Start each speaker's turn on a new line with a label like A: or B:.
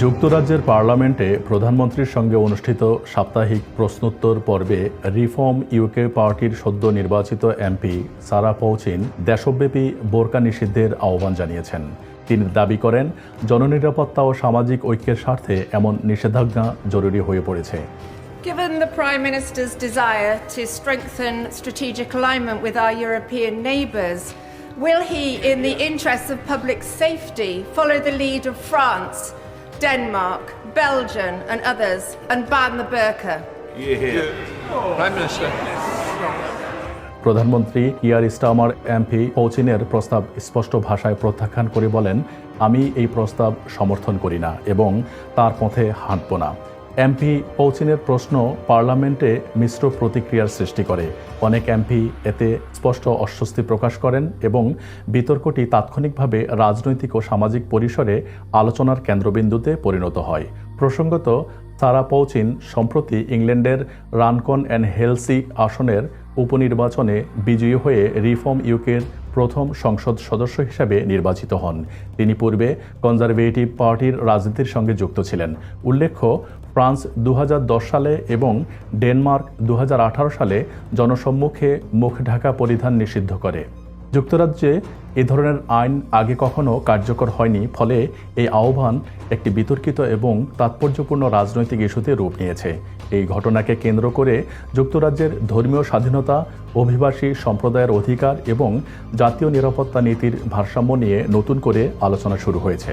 A: যুক্তরাজ্যের পার্লামেন্টে প্রধানমন্ত্রীর সঙ্গে অনুষ্ঠিত সাপ্তাহিক প্রশ্নোত্তর পর্বে রিফর্ম ইউকে পার্টির সদ্য নির্বাচিত এমপি সারা পৌচিন দেশব্যাপী বোরকা নিষিদ্ধের আহ্বান জানিয়েছেন তিনি দাবি করেন জননিরাপত্তা ও সামাজিক ঐক্যের স্বার্থে এমন নিষেধাজ্ঞা জরুরি হয়ে পড়েছে
B: Given the Prime Minister's desire to strengthen strategic alignment with our European neighbours, will he, in the interests of public safety, follow the lead of France, Denmark, Belgium, and others and ban the burqa? Yeah. yeah.
C: Prime Minister.
A: প্রধানমন্ত্রী ইয়ার Starmer MP পৌচিনের প্রস্তাব স্পষ্ট ভাষায় প্রত্যাখ্যান করে বলেন আমি এই প্রস্তাব সমর্থন করি না এবং তার পথে হাঁটব না এমপি পৌচিনের প্রশ্ন পার্লামেন্টে মিশ্র প্রতিক্রিয়ার সৃষ্টি করে। অনেক এমপি এতে স্পষ্ট অস্বস্তি প্রকাশ করেন এবং বিতর্কটি তাৎক্ষণিকভাবে রাজনৈতিক ও সামাজিক পরিসরে আলোচনার কেন্দ্রবিন্দুতে পরিণত হয়। প্রসঙ্গত সারা পৌচিন সম্প্রতি ইংল্যান্ডের রানকন অ্যান্ড হেলসি আসনের উপনির্বাচনে বিজয়ী হয়ে রিফর্ম ইউকের প্রথম সংসদ সদস্য হিসাবে নির্বাচিত হন। তিনি পূর্বে কনজারভেটিভ পার্টির রাজনীতির সঙ্গে যুক্ত ছিলেন। উল্লেখ্য, ফ্রান্স দু হাজার দশ সালে এবং ডেনমার্ক দু হাজার আঠারো সালে জনসম্মুখে মুখ ঢাকা পরিধান নিষিদ্ধ করে। যুক্তরাজ্যে এ ধরনের আইন আগে কখনো কার্যকর হয়নি, ফলে এই আহ্বান একটি বিতর্কিত এবং তাৎপর্যপূর্ণ রাজনৈতিক ইস্যুতে রূপ নিয়েছে। এই ঘটনাকে কেন্দ্র করে যুক্তরাজ্যের ধর্মীয় স্বাধীনতা, অভিবাসী সম্প্রদায়ের অধিকার এবং জাতীয় নিরাপত্তা নীতির ভারসাম্য নিয়ে নতুন করে আলোচনা শুরু হয়েছে।